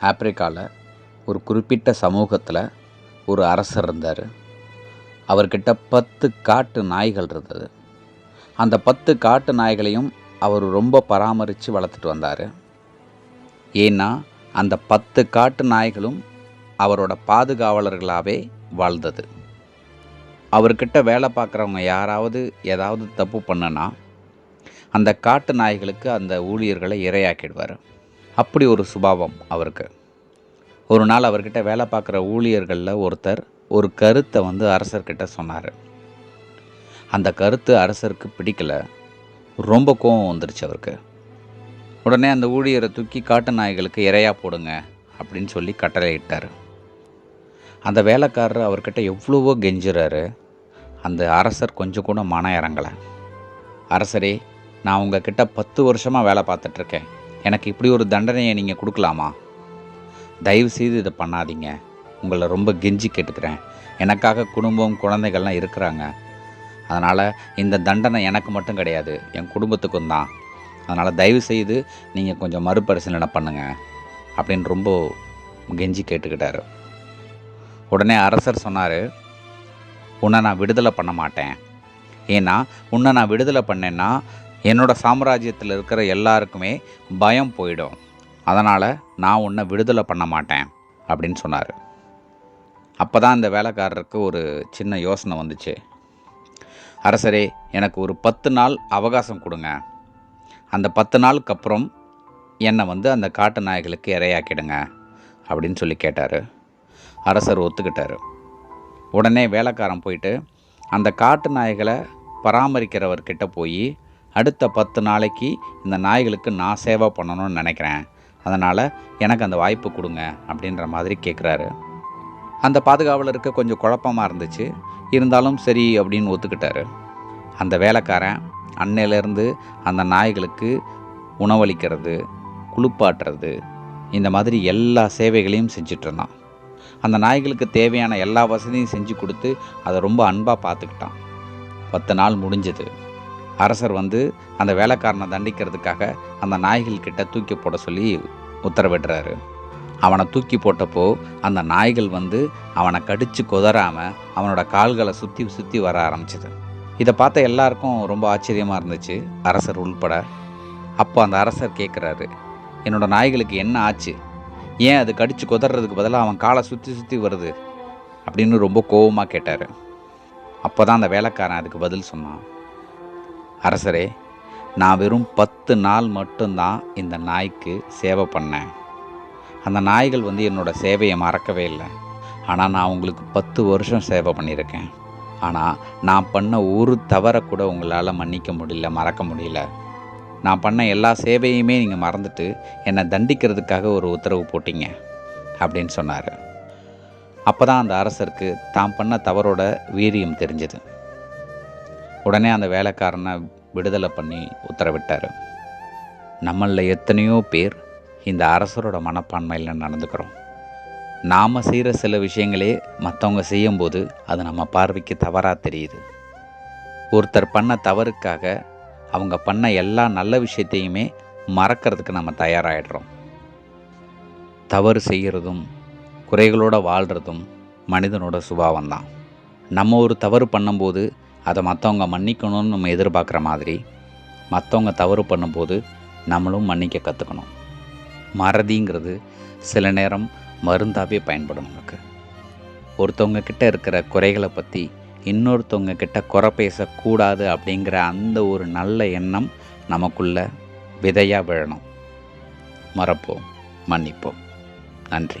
ஆப்பிரிக்காவில் ஒரு குறிப்பிட்ட சமூகத்தில் ஒரு அரசர் இருந்தார். அவர்கிட்ட பத்து காட்டு நாய்கள் இருந்தது. அந்த பத்து காட்டு நாய்களையும் அவர் ரொம்ப பராமரித்து வளர்த்துட்டு வந்தார். ஏன்னா அந்த பத்து காட்டு நாய்களும் அவரோட பாதுகாவலர்களாகவே வாழ்ந்தது. அவர்கிட்ட வேலை பார்க்குறவங்க யாராவது ஏதாவது தப்பு பண்ணுனா அந்த காட்டு நாய்களுக்கு அந்த ஊழியர்களை இரையாக்கிடுவார். அப்படி ஒரு சுபாவம் அவருக்கு. ஒரு நாள் அவர்கிட்ட வேலை பார்க்குற ஊழியர்களில் ஒருத்தர் ஒரு கருத்தை வந்து அரசர்கிட்ட சொன்னார். அந்த கருத்து அரசருக்கு பிடிக்கல. ரொம்ப கோவம் வந்துருச்சு அவருக்கு. உடனே அந்த ஊழியரை தூக்கி காட்டு நாய்களுக்கு இரையா போடுங்க அப்படின்னு சொல்லி கட்டளையிட்டார் அந்த வேலைக்காரர் அவர்கிட்ட எவ்வளவோ கெஞ்சுறாரு. அந்த அரசர் கொஞ்சம் கூட மன இறங்கலை. அரசரே நான் உங்ககிட்ட பத்து வருஷமாக வேலை பார்த்துட்ருக்கேன் எனக்கு இப்படி ஒரு தண்டனையை நீங்கள் கொடுக்கலாமா? தயவு செய்து இதை பண்ணாதீங்க. உங்களை ரொம்ப கெஞ்சி கேட்டுக்கிறேன். எனக்காக குடும்பம் குழந்தைகள்லாம் இருக்கிறாங்க. அதனால் இந்த தண்டனை எனக்கு மட்டும் கிடையாது என் குடும்பத்துக்கும் தான். அதனால் தயவு செய்து நீங்கள் கொஞ்சம் மறுபரிசீலனை பண்ணுங்கள் அப்படின்னு ரொம்ப கெஞ்சி கேட்டுக்கிட்டாரு. உடனே அரசர் சொன்னார் உன்னை நான் விடுதலை பண்ண மாட்டேன். ஏன்னா உன்னை நான் விடுதலை பண்ணேன்னா என்னோட சாம்ராஜ்யத்தில் இருக்கிற எல்லாருக்குமே பயம் போயிடும். அதனால் நான் உன்னை விடுதலை பண்ண மாட்டேன் அப்படின்னு சொன்னார். அப்போ தான் அந்த வேலைக்காரருக்கு ஒரு சின்ன யோசனை வந்துச்சு. அரசரே எனக்கு ஒரு பத்து நாள் அவகாசம் கொடுங்க. அந்த பத்து நாளுக்கு அப்புறம் என்னை வந்து அந்த காட்டு நாய்களுக்கு இரையாக்கிடுங்க அப்படின்னு சொல்லி கேட்டார். அரசர் ஒத்துக்கிட்டார். உடனே வேலைக்காரன் போயிட்டு அந்த காட்டு நாய்களை பராமரிக்கிறவர்கிட்ட போய் அடுத்த பத்து நாளைக்கு இந்த நாய்களுக்கு நான் சேவை பண்ணணும்னு நினைக்கிறேன். அதனால் எனக்கு அந்த வாய்ப்பு கொடுங்க அப்படின்ற மாதிரி கேட்குறாரு அந்த பாதுகாவலருக்கு கொஞ்சம் குழப்பமாக இருந்துச்சு. இருந்தாலும் சரி அப்படின்னு ஒத்துக்கிட்டாரு. அந்த வேலைக்காரன் அன்னையிலேருந்து அந்த நாய்களுக்கு உணவளிக்கிறது குளிப்பாட்டுறது இந்த மாதிரி எல்லா சேவைகளையும் செஞ்சிட்ருந்தான் அந்த நாய்களுக்கு தேவையான எல்லா வசதியும் செஞ்சு கொடுத்து அதை ரொம்ப அன்பாக பார்த்துக்கிட்டான். பத்து நாள் முடிஞ்சது. அரசர் வந்து அந்த வேலைக்காரனை தண்டிக்கிறதுக்காக அந்த நாய்கள் கிட்ட தூக்கி போட சொல்லி உத்தரவிடுறாரு. அவனை தூக்கி போட்டப்போ அந்த நாய்கள் வந்து அவனை கடித்து குதறாமல் அவனோட கால்களை சுற்றி சுற்றி வர ஆரம்பிச்சது. இதை பார்த்த எல்லாருக்கும் ரொம்ப ஆச்சரியமாக இருந்துச்சு அரசர் உள்பட. அப்போ அந்த அரசர் கேட்குறாரு என்னோடய நாய்களுக்கு என்ன ஆச்சு? ஏன் அது கடித்து குதறதுக்கு பதிலாக அவன் காலை சுற்றி சுற்றி வருது? அப்படின்னு ரொம்ப கோபமாக கேட்டார். அப்போ தான் அந்த வேலைக்காரன் அதுக்கு பதில் சொன்னான். அரசரே நான் வெறும் பத்து நாள் மட்டும்தான் இந்த நாய்க்கு சேவை பண்ணேன். அந்த நாய்கள் வந்து என்னோட சேவையை மறக்கவே இல்லை. ஆனால் நான் உங்களுக்கு பத்து வருஷம் சேவை பண்ணியிருக்கேன். ஆனால் நான் பண்ண ஒரு தவறை கூட உங்களால் மன்னிக்க முடியல மறக்க முடியல. நான் பண்ண எல்லா சேவையுமே நீங்கள் மறந்துட்டு என்னை தண்டிக்கிறதுக்காக ஒரு உத்தரவு போட்டீங்க அப்படின்னு சொன்னார். அப்போ தான் அந்த அரசருக்கு தான் பண்ண தவறோட வீரியம் தெரிஞ்சது. உடனே அந்த வேலைக்காரனை விடுதலை பண்ணி உத்தரவிட்டார். நம்மளில் எத்தனையோ பேர் இந்த அரசரோட மனப்பான்மையில் நடந்துக்கிறோம். நாம் செய்கிற சில விஷயங்களே மற்றவங்க செய்யும்போது அது நம்ம பார்வைக்கு தவறாக தெரியுது. ஒருத்தர் பண்ண தவறுக்காக அவங்க பண்ண எல்லா நல்ல விஷயத்தையுமே மறக்கிறதுக்கு நம்ம தயாராகிடுறோம் தவறு செய்கிறதும் குறைகளோடு வாழ்கிறதும் மனிதனோட சுபாவம் தான் நம்ம ஒரு தவறு பண்ணும்போது அதை மற்றவங்க மன்னிக்கணும்னு நம்ம எதிர்பார்க்குற மாதிரி மற்றவங்க தவறு பண்ணும்போது நம்மளும் மன்னிக்க கற்றுக்கணும் மறதிங்கிறது சில நேரம் மருந்தாகவே பயன்படும் நமக்கு. ஒருத்தவங்க கிட்ட இருக்கிற குறைகளை பற்றி இன்னொருத்தவங்க கிட்ட குறை பேசக்கூடாது அப்படிங்கிற அந்த ஒரு நல்ல எண்ணம் நமக்குள்ள விதையாக விழணும். மறப்போம் மன்னிப்போம். நன்றி.